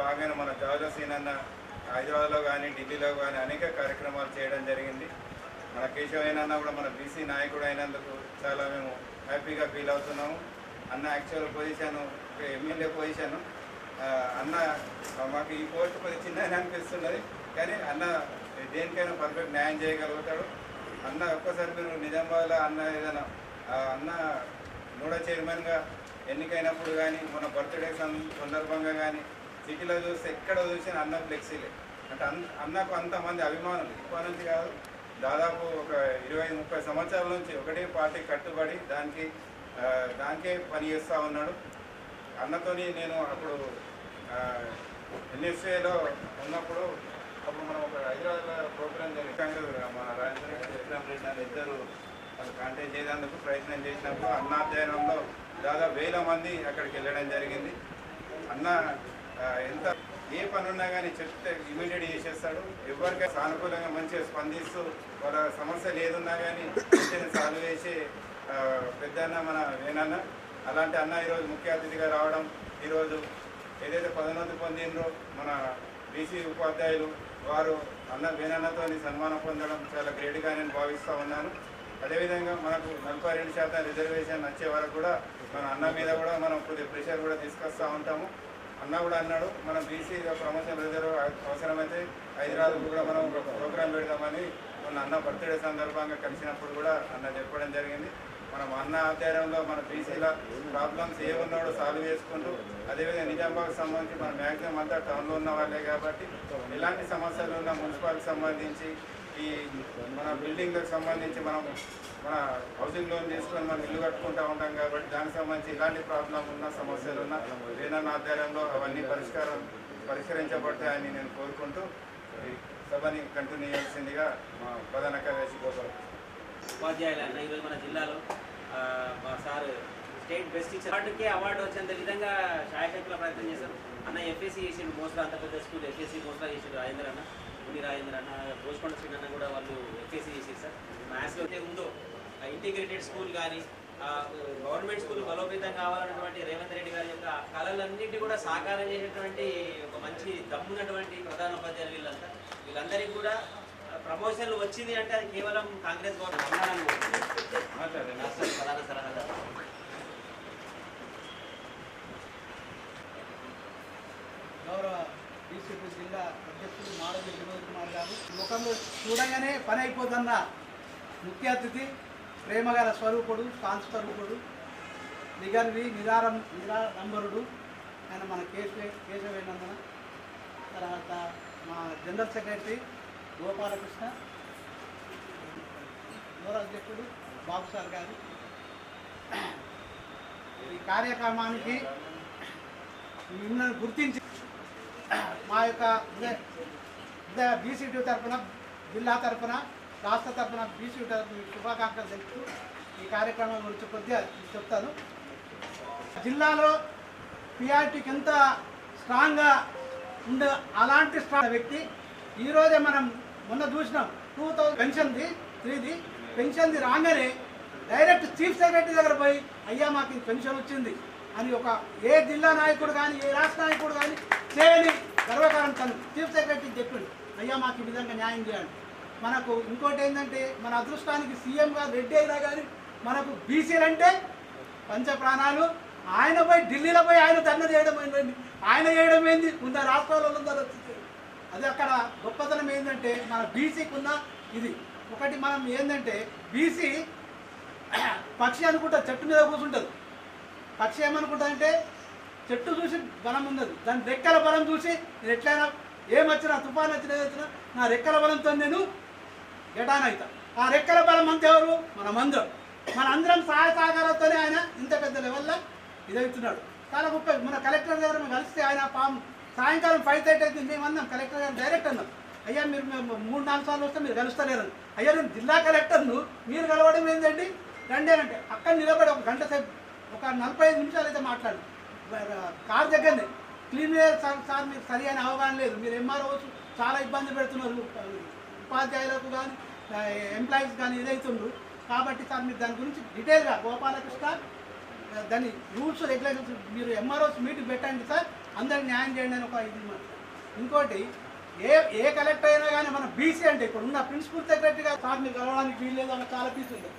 భాగంగా మన జాజా హైదరాబాద్లో కానీ ఢిల్లీలో కానీ అనేక కార్యక్రమాలు చేయడం జరిగింది. మన కేశవైన కూడా మన బీసీ నాయకుడు అయినందుకు చాలా మేము హ్యాపీగా ఫీల్ అవుతున్నాము. అన్న యాక్చువల్ పొజిషన్ ఎమ్మెల్యే పొజిషన్ అన్న మాకు ఈ పోస్ట్ కొద్ది చిన్నది అనిపిస్తున్నది. కానీ అన్న దేనికైనా పర్ఫెక్ట్ న్యాయం చేయగలుగుతాడు. అన్న ఒక్కసారి మీరు నిజామాబాద్లో అన్న ఏదైనా అన్న మూడో చైర్మన్గా ఎన్నికైనప్పుడు కానీ మన బర్త్డే సందర్భంగా కానీ సిటీలో చూస్తే ఎక్కడ చూసినా అన్న ఫ్లెక్సీలే. అంటే అన్న అన్నకు అంతమంది అభిమానులు. ఇప్పటి నుంచి కాదు. దాదాపు ఒక ఇరవై ముప్పై సంవత్సరాల నుంచి ఒకటే పార్టీ కట్టుబడి దానికి దానికే పని చేస్తూ ఉన్నాడు. అన్నతోని నేను అప్పుడు ఎన్ఎస్ఏలో ఉన్నప్పుడు అప్పుడు మనం ఒక హైదరాబాద్ ప్రోగ్రామ్ జరిగింది. కాంగ్రెస్ మన రాజేంద్ర రెడ్డి ఇద్దరు వాళ్ళు కాంటాక్ట్ చేసేందుకు ప్రయత్నం చేసినప్పుడు అన్నాధ్యయనంలో దాదాపు వేల మంది అక్కడికి వెళ్ళడం జరిగింది. అన్న ఎంత ఏ పని ఉన్నా కానీ చెప్తే ఇమీడియట్ చేసేస్తాడు. ఎవరికైనా సానుకూలంగా మంచిగా స్పందిస్తూ వాళ్ళ సమస్యలు ఏదున్నా కానీ వెంటనే సాల్వ్ చేసే పెద్ద పెద్దన్న మన వేనన్న అలాంటి అన్న ఈరోజు ముఖ్య అతిథిగా రావడం ఈరోజు ఏదైతే పదోన్నతి పొందిందో మన బీసీ ఉపాధ్యాయులు వారు అన్న వేనన్నతో సన్మానం పొందడం చాలా గ్రేట్గా నేను భావిస్తూ ఉన్నాను. అదేవిధంగా మనకు నలభై రెండు శాతం రిజర్వేషన్ వచ్చే వరకు కూడా మన అన్న మీద కూడా మనం కొద్దిగా ప్రెషర్ కూడా తీసుకొస్తూ ఉంటాము. అన్న కూడా అన్నాడు. మనం బీసీ ప్రమోషన్ రిజర్వ్ అవసరమైతే హైదరాబాద్ కూడా మనం ఒక ప్రోగ్రామ్ పెడదామని మొన్న అన్న బర్త్డే సందర్భంగా కలిసినప్పుడు కూడా అన్న చెప్పడం జరిగింది. మనం అన్న ఆధ్వర్యంలో మన బీసీల ప్రాబ్లమ్స్ ఏ ఉన్నాడో సాల్వ్ చేసుకుంటూ అదేవిధంగా నిజామాబాద్కి సంబంధించి మన మ్యాక్సిమం అంతా టౌన్లో ఉన్న వాళ్ళే కాబట్టి ఎలాంటి సమస్యలు ఉన్న మున్సిపాలిటీకి సంబంధించి ఈ మన బిల్డింగ్లకు సంబంధించి మనం మన హౌసింగ్ లోన్ తీసుకొని మనం ఇల్లు కట్టుకుంటూ ఉంటాం కాబట్టి దానికి సంబంధించి ఇలాంటి ప్రాబ్లం ఉన్న సమస్యలు ఉన్న వేనన్న ఆధ్వర్యంలో అవన్నీ పరిష్కారం పరిష్కరించబడతాయని నేను కోరుకుంటూ ఈ సభని కంటిన్యూ చేయాల్సిందిగా మా ప్రధాన కార్యదర్శి కోసం ఉపాధ్యాయులు అన్న ఈరోజు మన జిల్లాలో మా సార్ స్టేట్ బెస్ట్ టీచర్ అవార్డుకే అవార్డు వచ్చేంత విధంగా శాయశక్తుల ప్రయత్నం చేశారు. అన్న ఎఫ్ఎస్సి చేసిండు మోస్ట్లా అంత పెద్ద స్కూల్ ఎఫ్ఎస్సి మోస్ట్లా చేసిండు రాజేంద్ర అన్న. ఉన్ని రాజేంద్ర అన్న భోజకొండ శ్రీ అన్న కూడా వాళ్ళు ఎఫ్ఎస్సి చేసేది సార్. మ్యాథ్స్లో అయితే ఉందో ఇంటిగ్రేటెడ్ స్కూల్ కానీ గవర్నమెంట్ స్కూల్ బలోపేతం కావాలన్నటువంటి రేవంత్ రెడ్డి గారి యొక్క కళలన్నింటినీ కూడా సాకారం చేసినటువంటి ఒక మంచి దమ్మున్నటువంటి ప్రధాన ఉపాధ్యాయులు వీళ్ళంతా. వీళ్ళందరికీ కూడా ప్రమోషన్లు వచ్చింది అంటే అది కేవలం కాంగ్రెస్ గవర్నమెంట్. రాష్ట్ర ప్రధాన సలహాదారు గౌరవ బీసీపీ జిల్లా అధ్యక్షుడు మాడవి వినోద్ కుమార్ గారు ముఖంలో చూడగానే పని అయిపోతున్న ముఖ్య అతిథి ప్రేమగల స్వరూపుడు శాంతి స్వరూపుడు నిగర్వి నిరారం నిరాడంబరుడు ఆయన మన కేశవ కేశవేనందన. తర్వాత మా జనరల్ సెక్రటరీ గోపాలకృష్ణ గౌరవ అధ్యక్షుడు బాబు సార్ గారు. ఈ కార్యక్రమానికి మిమ్మల్ని గుర్తించి మా యొక్క బీసీటీ తరఫున జిల్లా తరఫున రాష్ట్ర తరఫున బీసీ తరఫున శుభాకాంక్షలు తెలుపుతూ ఈ కార్యక్రమం గురించి కొద్దిగా చెప్తాను. జిల్లాలో పిఆర్టీకి ఎంత స్ట్రాంగ్గా ఉండే అలాంటి స్ట్రాంగ్ వ్యక్తి ఈరోజే మనం మొన్న చూసినాం టూ థౌజండ్ పెన్షన్ది త్రీది. పెన్షన్ది రాగానే డైరెక్ట్ చీఫ్ సెక్రటరీ దగ్గర పోయి అయ్యా మాకు పెన్షన్ వచ్చింది. అని ఒక ఏ జిల్లా నాయకుడు కానీ ఏ రాష్ట్ర నాయకుడు కానీ చేయని గర్వకారం తను. చీఫ్ సెక్రటరీకి చెప్పిండు అయ్యా మాకు ఈ విధంగా న్యాయం చేయండి. మనకు ఇంకోటి ఏంటంటే మన అదృష్టానికి సీఎంగా రెడ్డి అయినా కానీ మనకు బీసీలు అంటే పంచ ప్రాణాలు. ఆయన పోయి ఢిల్లీలో పోయి ఆయన ధర్నా చేయడం ఏంటండి ఆయన చేయడం ఏంది ఉన్న రాష్ట్రాలలో ఉందని అది అక్కడ గొప్పతనం ఏంటంటే మన బీసీకి ఉన్న ఇది. ఒకటి మనం ఏంటంటే బీసీ పక్షి అనుకుంటా చెట్టు మీద కూర్చుంటారు పక్షి ఏమనుకుంటుందంటే చెట్టు చూసి బలం ఉన్నది దాని రెక్కల బలం చూసి నేను ఎట్లయినా ఏమొచ్చినా తుఫాన్ వచ్చినా ఏది వచ్చినా నా రెక్కల బలంతో నేను ఎటాన్ అవుతా. ఆ రెక్కల బలం అంతా ఎవరు? మన మందరం మన అందరం సహాయ సహకారాలతోనే ఆయన ఇంత పెద్ద లెవెల్లో ఇదవుతున్నాడు. చాలా గొప్ప మన కలెక్టర్ గారు మేము కలిస్తే ఆయన పాము. సాయంకాలం ఫైవ్ థర్టీ అయితే మేము అన్నాం కలెక్టర్ గారు డైరెక్ట్ అన్నాం. అయ్యా మీరు మేము మూడు నాలుగు సార్లు వస్తే మీరు కలుస్తలేరు అయ్యా నేను జిల్లా కలెక్టర్ను మీరు కలవడం ఏంటండి రండి అంటే అక్కడ నిలబడి ఒక గంట సేపు ఒక నలభై ఐదు నిమిషాలు అయితే మాట్లాడు. కార్ దగ్గరనే. క్లీనియర్ సార్ సార్ మీకు సరి అయిన అవగాహన లేదు. మీరు ఎంఆర్ఓస్ చాలా ఇబ్బంది పెడుతున్నారు. ఉపాధ్యాయులకు కానీ ఎంప్లాయీస్ కానీ ఏదైతుండ్రు కాబట్టి సార్ మీరు దాని గురించి డీటెయిల్గా గోపాలకృష్ణ దాని రూల్స్ రెగ్యులేషన్స్ మీరు ఎంఆర్ఓస్ మీటింగ్ పెట్టండి సార్. అందరికి న్యాయం చేయండి అని ఒక ఇది మాట. ఇంకోటి ఏ ఏ కలెక్టర్ అయినా కానీ మన బీసీ అంటే ఇప్పుడు ఉన్న ప్రిన్సిపల్ సెక్రటరీగా సార్ మీరు కలవడానికి వీల్లేదు ఆమె చాలా పీస్ ఉంది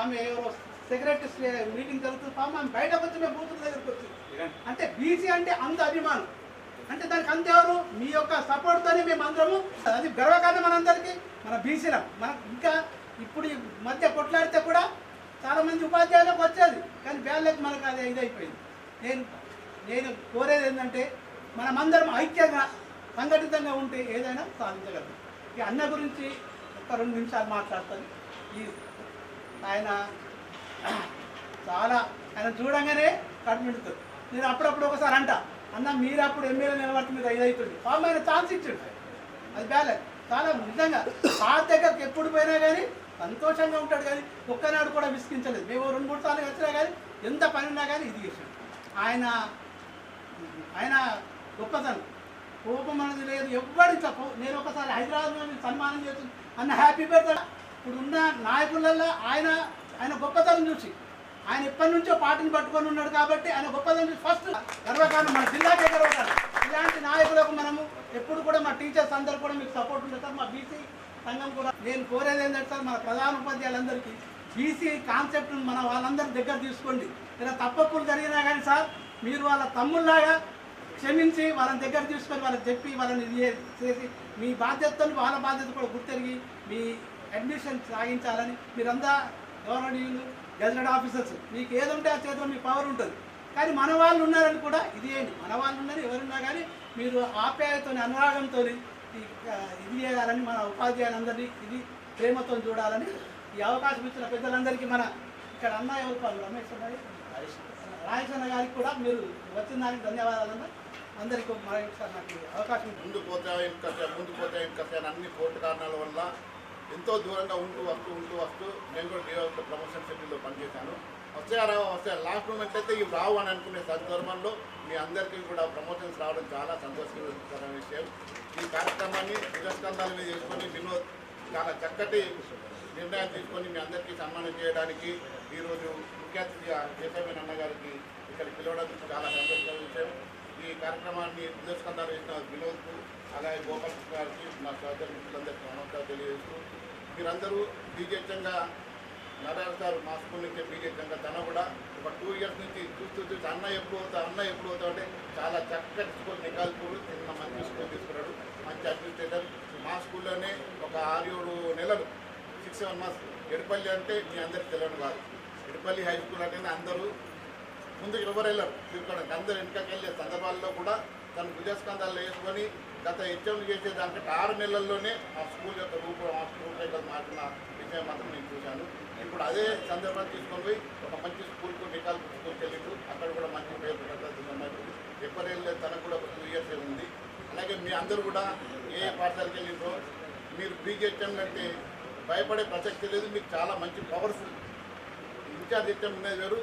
ఆమె ఎవరో సెక్రటరీ మీటింగ్ జరుగుతుంది పాపం ఆమె బయటకు వచ్చి మేము బూతుల దగ్గరికి వచ్చింది అంటే బీసీ అంటే అంత అభిమానం. అంటే దానికి అంత ఎవరు? మీ యొక్క సపోర్ట్తోనే మేము అందరము. అది గర్వకారణం మనందరికీ. మన బీసీలం. మన ఇంకా ఇప్పుడు ఈ మధ్య కొట్లాడితే కూడా చాలా మంది ఉపాధ్యాయులకు వచ్చేది. కానీ బ్యాలెట్ మనకు అది ఇదైపోయింది. నేను నేను కోరేది ఏంటంటే మనమందరం ఐక్యంగా సంఘటితంగా ఉంటే ఏదైనా సాధించగలం. ఈ అన్న గురించి ఒక రెండు నిమిషాలు మాట్లాడతాను. ఈ ఆయన చాలా. ఆయన చూడంగానే కడుపుంటుంది నేను అప్పుడప్పుడు ఒకసారి అంట అన్న మీరు అప్పుడు ఎమ్మెల్యే నిలబడుతుంది మీరు ఇదవుతుంది పాపం ఆయన ఛాన్స్ ఇచ్చిండు. అది బ్యాలెన్స్. చాలా నిజంగా. సార్ దగ్గరికి ఎప్పుడు పోయినా కానీ సంతోషంగా ఉంటాడు కానీ ఒక్కనాడు కూడా విసిగించలేదు. మేము రెండు మూడు సార్లు వచ్చినా కానీ ఎంత పని ఉన్నా కానీ ఇది చేసాడు ఆయన ఆయన గొప్పతనం. కోపం అనేది లేదు. ఎవ్వడి తప్పు నేను ఒకసారి హైదరాబాద్లో సన్మానం చేస్తుంది అన్న హ్యాపీ బర్త్డే. ఇప్పుడు ఉన్న నాయకులలో ఆయన ఆయన గొప్పతనం చూసి. ఆయన ఎప్పటి నుంచో పార్టీని పట్టుకొని ఉన్నాడు కాబట్టి ఆయన గొప్పతనం చూసి ఫస్ట్ గర్వకారణం మన జిల్లాకే గర్వకారణం ఇలాంటి నాయకులకు మనము ఎప్పుడు కూడా మా టీచర్స్ అందరు కూడా మీకు సపోర్ట్ ఉంటుంది సార్ మా బీసీ సంఘం కూడా నేను కోరేది ఏంటంటే సార్ మన ప్రధాన ఉపాధ్యాయులందరికీ బీసీ కాన్సెప్ట్ మన వాళ్ళందరి దగ్గర తీసుకోండి. ఇలా తప్పప్పులు జరిగినా కానీ సార్ మీరు వాళ్ళ తమ్ముళ్ళలాగా క్షమించి వాళ్ళని దగ్గర తీసుకొని వాళ్ళకి చెప్పి వాళ్ళని చేసి మీ బాధ్యతను వాళ్ళ బాధ్యత కూడా గుర్తెరిగి మీ అడ్మిషన్ సాగించాలని మీరంతా గవర్నమెంట్ గెజెటెడ్ ఆఫీసర్స్. మీకు ఏదుంటే ఆ చేతిలో మీ పవర్ ఉంటుంది. కానీ మన వాళ్ళు ఉన్నారని కూడా ఇది ఏంటి? మన వాళ్ళు ఉన్నారు ఎవరున్నా కానీ మీరు ఆప్యాయతో అనురాగంతో ఇది చేయాలని మన ఉపాధ్యాయులందరినీ ఇది ప్రేమతో చూడాలని ఈ అవకాశం ఇచ్చిన పెద్దలందరికీ మన ఇక్కడ అన్న ఎవరు రమేష్ అన్నది రాజేష్ అన్న గారికి కూడా మీరు వచ్చిన దానికి ధన్యవాదాలన్న అందరికీ మరొకసారి నాకు అవకాశం ముందు పోతే ఇంకా ముందు పోతే ఇంకా అన్ని కోర్టు కారణాల వల్ల ఎంతో దూరంగా ఉంటూ వస్తూ ఉంటూ వస్తూ నేను కూడా డిఓ ప్రమోషన్ షెడ్యూల్లో పనిచేశాను. వస్తే రావు వస్తే లాస్ట్ మూమెంట్ అయితే ఇవి రావు అని అనుకునే సందర్భంలో మీ అందరికీ కూడా ప్రమోషన్స్ రావడం చాలా సంతోషకరమైన విషయం. ఈ కార్యక్రమాన్ని తిరస్కందాల మీద చేసుకొని వినోద్ చాలా చక్కటి నిర్ణయం తీసుకొని మీ అందరికీ సన్మానం చేయడానికి ఈరోజు ముఖ్య అతిథిగా కేశవన్ అన్న గారికి ఇక్కడ పిలవడం చాలా సంతోషకరమైన విషయం. ఈ కార్యక్రమాన్ని తిరస్కందాలు చేసిన వినోద్కు అలాగే గోపాలకృష్ణ గారికి మా సహచర మిత్రులందరికీ నమస్కారం తెలియజేస్తూ మీరందరూ బీజేపీగా నారాయణ గారు మా స్కూల్ నుంచి బీజేపీగా తన కూడా ఒక టూ ఇయర్స్ నుంచి చూస్తూ చూసి అన్న ఎప్పుడు అవుతా అన్న ఎప్పుడు అవుతా అంటే చాలా చక్కటి స్కూల్ నికాల్పూర్ చిన్న మంచి స్కూల్ తీసుకున్నాడు మంచి అడ్మినిస్ట్రేటర్ మా స్కూల్లోనే ఒక ఆరు ఏడు నెలలు సిక్స్ సెవెన్ మంత్స్ ఎడపల్లి అంటే మీ అందరికి తెలియని కాదు ఎడపల్లి హై స్కూల్ అంటేనే అందరూ ముందుకు ఎవరు వెళ్ళరు తిరుగుకోవడానికి అందరూ వెనకకి వెళ్ళే సందర్భాల్లో కూడా తను భుజస్కంధాలు వేసుకొని గత హెచ్ఎంలు చేసే దానికంటే ఆరు నెలల్లోనే ఆ స్కూల్ యొక్క రూపం ఆ స్కూల్ యొక్క మారిన విషయం మాత్రం నేను చూశాను. ఇప్పుడు అదే సందర్భాన్ని తీసుకొని పోయి ఒక మంచి స్కూల్కు నికాల్ స్కూల్కి అక్కడ కూడా మంచి పేరు ప్రదర్శిస్తున్నారు ఎప్పటి వెళ్ళలేదు తనకు కూడా ఒక టూ ఇయర్స్ ఉంది. అలాగే మీ అందరూ కూడా ఏ పాఠశాలకి పాఠశాలకు వెళ్ళిండ్రో మీరు బీజేపీ అంటే భయపడే ప్రసక్తి లేదు. మీకు చాలా మంచి పవర్ఫుల్ ఇన్ఛార్జ్ హెచ్ఎం ఉండేది వేరు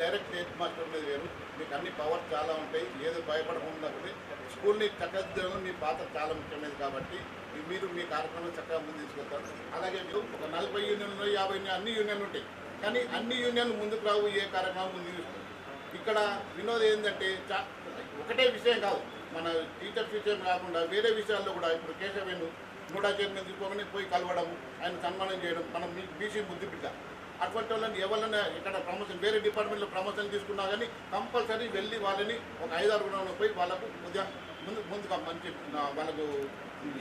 డైరెక్ట్ హెడ్ మాస్టర్ ఉండేది వేరు. మీకు అన్ని పవర్ చాలా ఉంటాయి ఏదో భయపడకుండా ఉంటే స్కూల్ని చక్కదిద్దడం మీ పాత్ర చాలా ముఖ్యమైనది కాబట్టి మీరు మీ కార్యక్రమం చక్కగా ముందు తీసుకెళ్తారు. అలాగే మీరు ఒక నలభై యూనియన్లు యాభై అన్ని యూనియన్లు ఉంటాయి. కానీ అన్ని యూనియన్లు ముందుకు రావు ఏ కార్యక్రమం ముందు తీసుకుంటారు ఇక్కడ వినోదం ఏంటంటే చా ఒకటే విషయం కాదు. మన టీచర్స్ విషయం కాకుండా వేరే విషయాల్లో కూడా ఇప్పుడు కేశవేణు నూడా చైర్మన్ తీసుకోమని పోయి కలవడం ఆయన సన్మానం చేయడం మనం బీసీ బుద్ధి బిడ్డ. అటువంటి వాళ్ళని ఎవరైనా ఇక్కడ ప్రమోషన్ వేరే డిపార్ట్మెంట్లో ప్రమోషన్ తీసుకున్నా కానీ కంపల్సరీ వెళ్ళి వాళ్ళని ఒక ఐదారు గుణంలో పోయి వాళ్ళకు కొద్దిగా ముందు ముందుగా మంచి వాళ్ళకు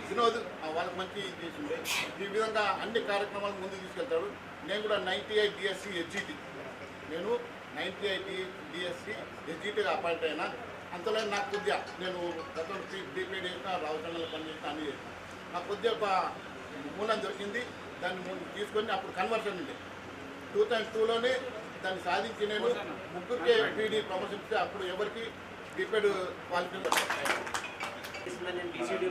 వినోద్ వాళ్ళకి మంచి ఇది చేసిండే. ఈ విధంగా అన్ని కార్యక్రమాలు ముందుకు తీసుకెళ్తాడు. నేను కూడా నైంటీ ఎయిట్ డిఎస్సి హెచ్జిటి నేను నైంటీ ఎయిట్ డిఎస్సి హెచ్జిటిగా అపాయింట్ అయినా అంతలో నాకు కొద్దిగా నేను గతంలో డిపేడ్ చేసిన రావుచండ్రలో పనిచేసిన అన్ని చేసిన నాకు కొద్దిగా ఒక మూలం దొరికింది. దాన్ని ముందు తీసుకొని అప్పుడు కన్వర్షన్ ఉంది. టూ థౌజండ్ టూలోనే దాన్ని సాధించి నేను ముగ్గురికే పీడీ ప్రమోషన్ ఇస్తే అప్పుడు ఎవరికి డిపెడ్ క్వాలిఫికేషన్ నేను బీసీడీ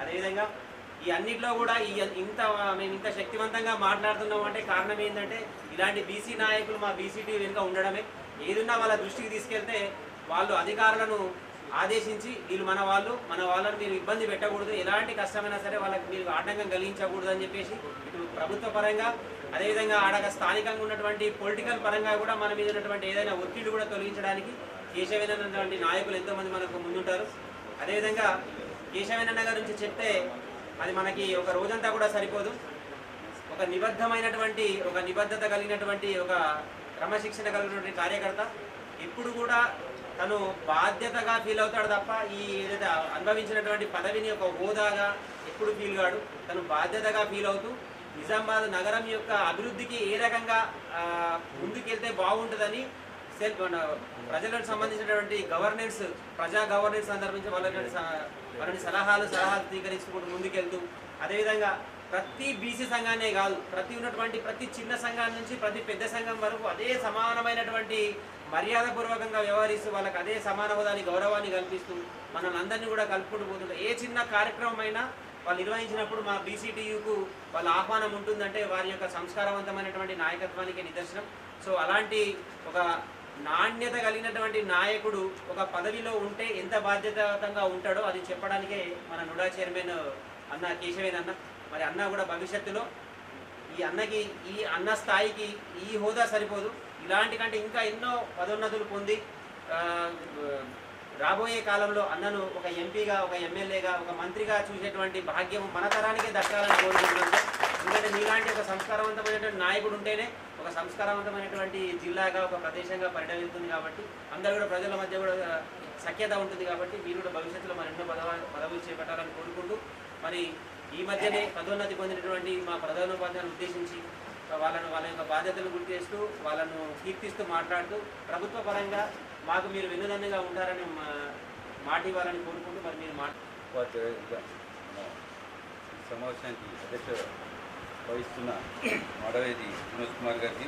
అదేవిధంగా ఈ అన్నిట్లో కూడా ఈ ఇంత మేము ఇంత శక్తివంతంగా మాట్లాడుతున్నాం అంటే కారణం ఏంటంటే ఇలాంటి బీసీ నాయకులు మా బీసీటీ వెనుక ఉండడమే. ఏదున్నా వాళ్ళ దృష్టికి తీసుకెళ్తే వాళ్ళు అధికారులను ఆదేశించి వీళ్ళు మన వాళ్ళు మన వాళ్ళని మీరు ఇబ్బంది పెట్టకూడదు. ఎలాంటి కష్టమైనా సరే వాళ్ళకి మీరు ఆటంకం కలిగించకూడదు అని చెప్పేసి ఇటు ప్రభుత్వ పరంగా అదేవిధంగా ఆడక స్థానికంగా ఉన్నటువంటి పొలిటికల్ పరంగా కూడా మన మీద ఉన్నటువంటి ఏదైనా ఒత్తిడి కూడా తొలగించడానికి కేశవేనటువంటి నాయకులు ఎంతోమంది మనకు ముందుంటారు. అదేవిధంగా కేశవేనన్న గారి నుంచి చెప్తే అది మనకి ఒక రోజంతా కూడా సరిపోదు. ఒక నిబద్ధమైనటువంటి ఒక నిబద్ధత కలిగినటువంటి ఒక క్రమశిక్షణ కలిగినటువంటి కార్యకర్త ఎప్పుడు కూడా తను బాధ్యతగా ఫీల్ అవుతాడు తప్ప ఈ ఏదైతే అనుభవించినటువంటి పదవిని ఒక హోదాగా ఎప్పుడు ఫీల్ కాడు. తను బాధ్యతగా ఫీల్ అవుతూ నిజామాబాద్ నగరం యొక్క అభివృద్ధికి ఏ రకంగా ముందుకెళ్తే బాగుంటుందని సెల్ఫ్ ప్రజలకు సంబంధించినటువంటి గవర్నెన్స్ ప్రజా గవర్నెన్స్ సందర్భించి వాళ్ళని వాళ్ళని సలహాలు సలహాలు స్వీకరించుకుంటూ ముందుకెళ్తూ అదేవిధంగా ప్రతి బీసీ సంఘాన్నే కాదు ప్రతి ఉన్నటువంటి ప్రతి చిన్న సంఘం నుంచి ప్రతి పెద్ద సంఘం వరకు అదే సమానమైనటువంటి మర్యాదపూర్వకంగా వ్యవహరిస్తూ వాళ్ళకి అదే సమాన హోదాని గౌరవాన్ని కల్పిస్తూ మనల్ని అందరినీ కూడా కలుపుకుంటూ పోతుంటారు ఏ చిన్న కార్యక్రమం అయినా వాళ్ళు నిర్వహించినప్పుడు మా బీసీటీయూకు వాళ్ళ ఆహ్వానం ఉంటుందంటే వారి యొక్క సంస్కారవంతమైనటువంటి నాయకత్వానికి నిదర్శనం. సో అలాంటి ఒక నాణ్యత కలిగినటువంటి నాయకుడు ఒక పదవిలో ఉంటే ఎంత బాధ్యతంగా ఉంటాడో అది చెప్పడానికే మన నుడా చైర్మన్ అన్న కేశవేన్ అన్న మరి అన్న కూడా భవిష్యత్తులో ఈ అన్నకి ఈ అన్న స్థాయికి ఈ హోదా సరిపోదు. ఇలాంటి కంటే ఇంకా ఎన్నో పదోన్నతులు పొంది రాబోయే కాలంలో అన్నను ఒక ఎంపీగా ఒక ఎమ్మెల్యేగా ఒక మంత్రిగా చూసేటువంటి భాగ్యం మన తరానికే దక్కాలని కోరుకుంటున్నాను. ఎందుకంటే మీలాంటి ఒక సంస్కారవంతమైనటువంటి నాయకుడు ఉంటేనే ఒక సంస్కారవంతమైనటువంటి జిల్లాగా ఒక ప్రదేశంగా పరిణమిస్తుంది కాబట్టి అందరూ కూడా ప్రజల మధ్య కూడా సఖ్యత ఉంటుంది కాబట్టి మీరు కూడా భవిష్యత్తులో మరి ఎన్నో పదవ పదవులు చేపట్టాలని కోరుకుంటూ మరి ఈ మధ్యనే పదోన్నతి పొందినటువంటి మా ప్రధానోపాధ్యాయులను ఉద్దేశించి వాళ్ళను వాళ్ళ యొక్క బాధ్యతలు గుర్తు చేస్తూ వాళ్ళను కీర్తిస్తూ మాట్లాడుతూ ప్రభుత్వ పరంగా మాకు మీరు విన్నదన్నగా ఉంటారని మా- మాట ఇవ్వాలని కోరుకుంటూ మరి మీరు మాట సమావేశానికి అధ్యక్ష వహిస్తున్న మాడవేది వినోద్ కుమార్ గారికి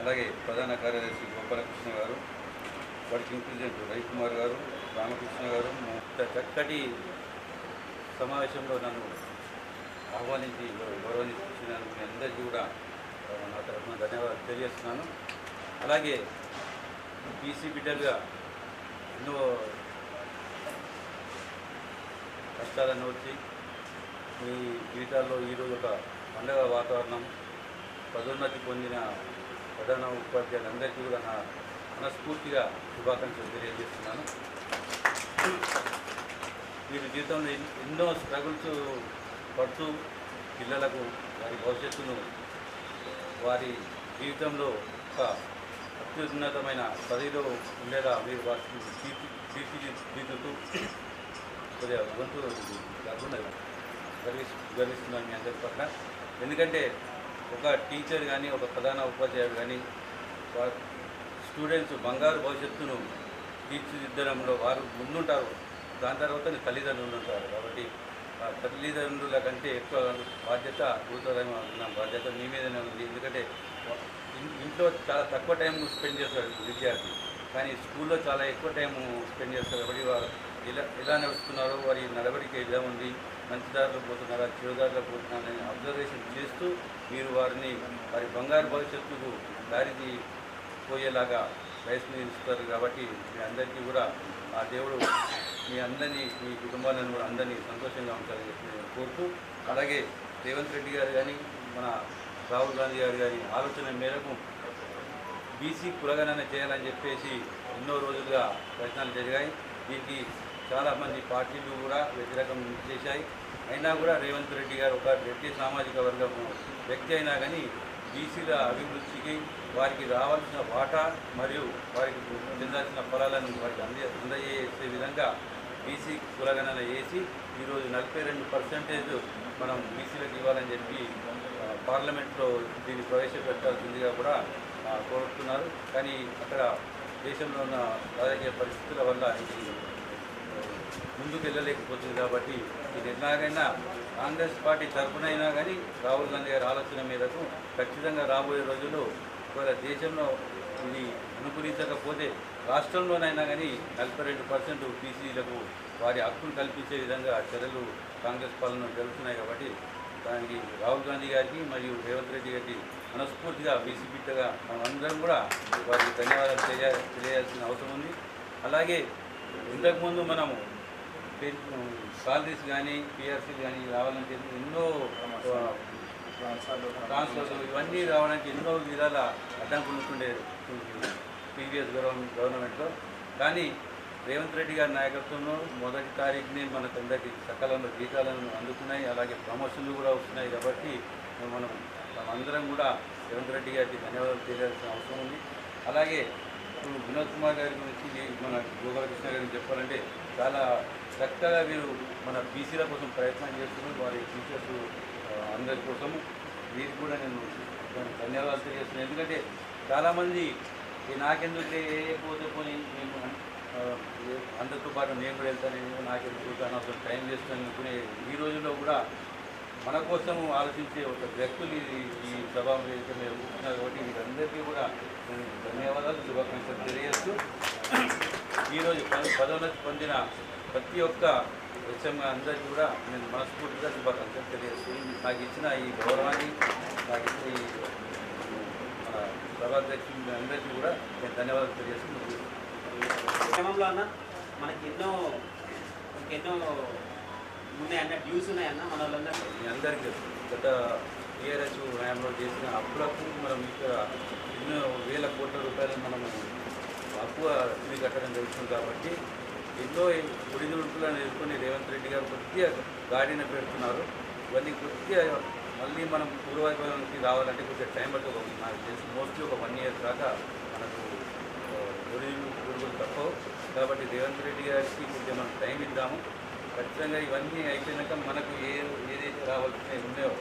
అలాగే ప్రధాన కార్యదర్శి గోపాలకృష్ణ గారు వర్కింగ్ ప్రెసిడెంట్ రవికుమార్ గారు రామకృష్ణ గారు చక్కటి సమావేశంలో నన్ను ఆహ్వానించి గౌరవించినందుకు మీ అందరికీ కూడా నా తరఫున ధన్యవాదాలు తెలియజేస్తున్నాను. అలాగే బీసీ బిడ్డలుగా ఎన్నో కష్టాలను వచ్చి మీ జీవితాల్లో ఈరోజు ఒక పండగ వాతావరణం పదోన్నతి పొందిన ప్రధాన ఉపాధ్యాయులందరికీ కూడా నా మనస్ఫూర్తిగా శుభాకాంక్షలు తెలియజేస్తున్నాను. మీరు జీవితంలో ఎన్నో స్ట్రగుల్స్ పడుతూ పిల్లలకు వారి భవిష్యత్తును వారి జీవితంలో ఒక అత్యున్నతమైన పదవిలో ఉండేలా మీరు వాటిని తీర్చి తీర్చిదిద్దుతూ కొద్దిగా గొంతు గర్వున్నది గర్విస్ గర్విస్తున్నాను మీ అందరి పట్ల. ఎందుకంటే ఒక టీచర్ కానీ ఒక ప్రధాన ఉపాధ్యాయుడు కానీ స్టూడెంట్స్ బంగారు భవిష్యత్తును తీర్చిదిద్దడంలో వారు ముందుంటారు. దాని తర్వాత తల్లిదండ్రులు ఉంటారు. కాబట్టి ఆ తల్లిదండ్రుల కంటే ఎక్కువ బాధ్యత గురుతరమైన బాధ్యత మీ మీదనే ఉంది. ఎందుకంటే ఇంట్లో చాలా తక్కువ టైం స్పెండ్ చేస్తాడు విద్యార్థి. కానీ స్కూల్లో చాలా ఎక్కువ టైం స్పెండ్ చేస్తారు కాబట్టి వారు ఎలా ఎలా నడుస్తున్నారో వారి నడవడిక ఎలా ఉంది మంచి దారిలో పోతున్నారా చెడు దారిలో పోతున్నారని అబ్జర్వేషన్ చేస్తూ మీరు వారిని వారి బంగారు భవిష్యత్తుకు దారికి పోయేలాగా ప్రయత్నిస్తారు కాబట్టి మీ అందరికీ కూడా ఆ దేవుడు మీ అందరినీ మీ కుటుంబాలను కూడా అందరినీ సంతోషంగా ఉంచాలని చెప్పి కోరుతూ అలాగే రేవంత్ రెడ్డి గారు కానీ మన రాహుల్ గాంధీ గారు గారి ఆలోచన మేరకు బీసీ కులగణన చేయాలని చెప్పేసి ఎన్నో రోజులుగా ప్రయత్నాలు జరిగాయి. దీనికి చాలామంది పార్టీలు కూడా వ్యతిరేకం చేశాయి. అయినా కూడా రేవంత్ రెడ్డి గారు ఒక వ్యక్తి సామాజిక వర్గం వ్యక్తి అయినా కానీ బీసీల అభివృద్ధికి వారికి రావాల్సిన వాటా మరియు వారికి చెందాల్సిన ఫలాలను వారికి అంద అందజేసే విధంగా బీసీ కులగణన వేసి ఈరోజు నలభై రెండు పర్సెంటేజ్ మనం బీసీలకు ఇవ్వాలని చెప్పి పార్లమెంట్లో దీన్ని ప్రవేశపెట్టాల్సిందిగా కూడా కోరుతున్నారు. కానీ అక్కడ దేశంలో ఉన్న రాజకీయ పరిస్థితుల వల్ల ఇది ముందుకు వెళ్ళలేకపోతుంది కాబట్టి ఇది ఎలాగైనా కాంగ్రెస్ పార్టీ తరఫునైనా కానీ రాహుల్ గాంధీ గారి ఆలోచన మేరకు ఖచ్చితంగా రాబోయే రోజుల్లో ఒకవేళ దేశంలో ఇది అనుకూలించకపోతే రాష్ట్రంలోనైనా కానీ నలభై రెండు పర్సెంట్ బీసీలకు వారి హక్కును కల్పించే విధంగా చర్యలు కాంగ్రెస్ పాలన జరుగుతున్నాయి కాబట్టి దానికి రాహుల్ గాంధీ గారికి మరియు రేవంత్ రెడ్డి గారికి మనస్ఫూర్తిగా బీసీ బిడ్డగా మనమందరం కూడా వారికి ధన్యవాదాలు తెలియ తెలియాల్సిన అవసరం ఉంది. అలాగే ఇంతకుముందు మనము సాలరీస్ కానీ పిఆర్సీలు కానీ రావాలంటే ఎన్నో ఆ, ఇవన్నీ రావడానికి ఎన్నో విధాల అడ్డంకులు ఉంటుండే ప్రీవియస్ గవర్నమెంట్లో. కానీ రేవంత్ రెడ్డి గారి నాయకత్వంలో మొదటి తారీఖుని మనకు అందరికీ సకాలంలో జీతాలను అందుతున్నాయి అలాగే ప్రమోషన్లు కూడా వస్తున్నాయి కాబట్టి మనం అందరం కూడా రేవంత్ రెడ్డి గారికి ధన్యవాదాలు తెలియాల్సిన అవసరం ఉంది. అలాగే ఇప్పుడు వినోద్ కుమార్ గారి గురించి మన గోపాలకృష్ణ గారికి చెప్పాలంటే చాలా చక్కగా వీరు మన బీసీల కోసం ప్రయత్నం చేస్తున్నారు వారి టీచర్స్ అందరి కోసము. వీరికి కూడా నేను ధన్యవాదాలు తెలియజేస్తున్నాను. ఎందుకంటే చాలామంది ఈ నాకెందుకు పోతే పోనీ మేము అందరితో పాటు నేను కూడా వెళ్తాను నాకు నాకెందుకు అనవసరం టైం చేస్తాను అనుకునే ఈ రోజుల్లో కూడా మన కోసం ఆలోచించే ఒక వ్యక్తులు ఈ- ఈ సభ వేదిక కూర్చున్నారు కాబట్టి వీరందరికీ కూడా నేను ధన్యవాదాలు శుభాకాంక్షలు తెలియజేస్తూ ఈరోజు పద- పదోన్నతి పొందిన ప్రతి ఒక్క హెచ్ఎం అందరికీ కూడా నేను మనస్ఫూర్తిగా శుభాకాంక్షలు తెలియజేస్తూ నాకు ఇచ్చిన ఈ గౌరవాన్ని నాకు ఇచ్చిన ఈ సభాధ్యక్షులు అందరికీ కూడా నేను ధన్యవాదాలు తెలియజేస్తూ క్రమంలో అన్న మనకి ఎన్నో ఇంకెన్నో ఉన్నాయన్న డ్యూస్ ఉన్నాయన్న మన వాళ్ళందరూ మీ అందరికీ గత టీఆర్ఎస్ హయాంలో చేసిన అప్పులకు మనం ఇక్కడ ఎన్నో వేల కోట్ల రూపాయలు మనము అప్పు తిరిగి కట్టడం జరుగుతుంది కాబట్టి ఎన్నో ఒడిదుడుకులను ఎదుర్కొని రేవంత్ రెడ్డి గారు కొద్దిగా గాడిన పెడుతున్నారు. ఇవన్నీ కొద్దిగా మళ్ళీ మనం పూర్వవైభవానికి రావాలంటే కొద్దిగా టైం పడుతుంది. ఒక నాకు తెలిసి మోస్ట్లీ ఒక వన్ ఇయర్ దాకా మనకు ఒడిదుడుకులు తప్పవు కాబట్టి రేవంత్ రెడ్డి గారికి కొద్దిగా మనం టైం ఇద్దాము. ఖచ్చితంగా ఇవన్నీ అయిపోయినాక మనకు ఏ ఏదైతే రావాల్సినవి ఉన్నాయో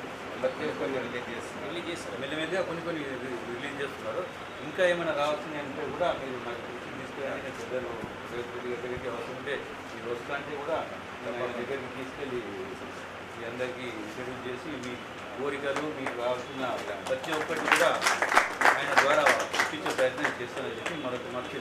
ప్రతి ఒక్కరు రిలీజ్ చేస్తున్నారు రిలీజ్ చేస్తారు. మెల్లిమెల్లిగా కొన్ని కొన్ని రిలీజ్ చేస్తున్నారు. ఇంకా ఏమైనా రావాల్సినవి ఉంటే కూడా మీరు నాకు తీసుకెళ్ళి పెద్దలు రేవంత్ రెడ్డి గారి దగ్గరికి అవసరం ఉంటే మీరు వస్తా అంటే కూడా ఆయన దగ్గరికి తీసుకెళ్ళి మీ అందరికీ ఇంట్రడ్యూస్ చేసి మీ కోరికలు మీకు కావాల్సిన ప్రతి ఒక్కటి కూడా ఆయన ద్వారా ఇప్పించే ప్రయత్నం చేస్తానని చెప్పి మరొక మనిషి